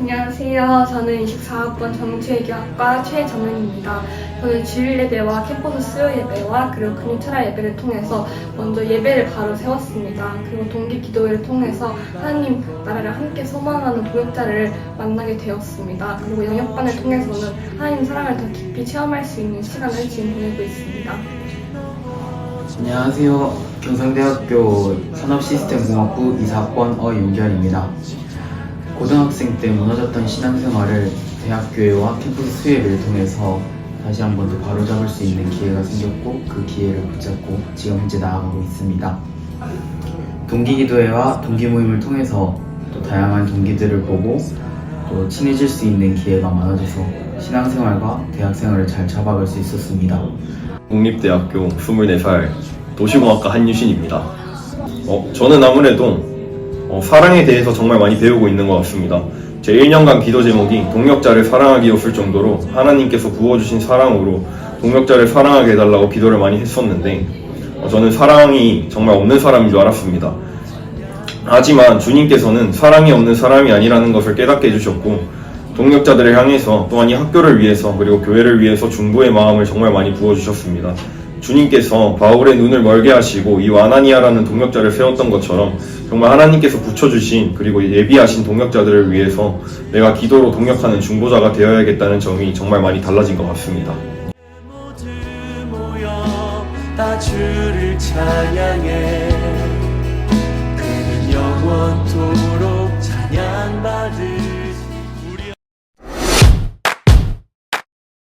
안녕하세요. 저는 24학번 정치외교학과 최정은입니다. 저는 주일 예배와 캠퍼스 수요 예배와 그리고 금요철야 예배를 통해서 먼저 예배를 바로 세웠습니다. 그리고 동기 기도회를 통해서 하나님 나라를 함께 소망하는 동역자를 만나게 되었습니다. 그리고 영역반을 통해서는 하나님 사랑을 더 깊이 체험할 수 있는 시간을 지금 보내고 있습니다. 안녕하세요. 경상대학교 산업시스템공학부 이사학번 어윤결입니다. 고등학생 때 무너졌던 신앙생활을 대학교회와 캠퍼스 수예를 통해서 다시 한 번 더 바로잡을 수 있는 기회가 생겼고 그 기회를 붙잡고 지금 현재 나아가고 있습니다. 동기기도회와 동기모임을 통해서 또 다양한 동기들을 보고 또 친해질 수 있는 기회가 많아져서 신앙생활과 대학생활을 잘 잡아갈 수 있었습니다. 국립대학교 24살 도시공학과 한유신입니다. 어, 저는 아무래도 어, 사랑에 대해서 정말 많이 배우고 있는 것 같습니다. 제 1년간 기도 제목이 동력자를 사랑하기였을 정도로 하나님께서 부어주신 사랑으로 동력자를 사랑하게 해달라고 기도를 많이 했었는데 어, 저는 사랑이 정말 없는 사람인 줄 알았습니다. 하지만 주님께서는 사랑이 없는 사람이 아니라는 것을 깨닫게 해주셨고 동력자들을 향해서 또한 이 학교를 위해서 그리고 교회를 위해서 중보의 마음을 정말 많이 부어주셨습니다. 주님께서 바울의 눈을 멀게 하시고 이 와나니아라는 동역자를 세웠던 것처럼 정말 하나님께서 붙여주신 그리고 예비하신 동역자들을 위해서 내가 기도로 동역하는 중보자가 되어야겠다는 점이 정말 많이 달라진 것 같습니다. 주를 찬양해 그는 영원토록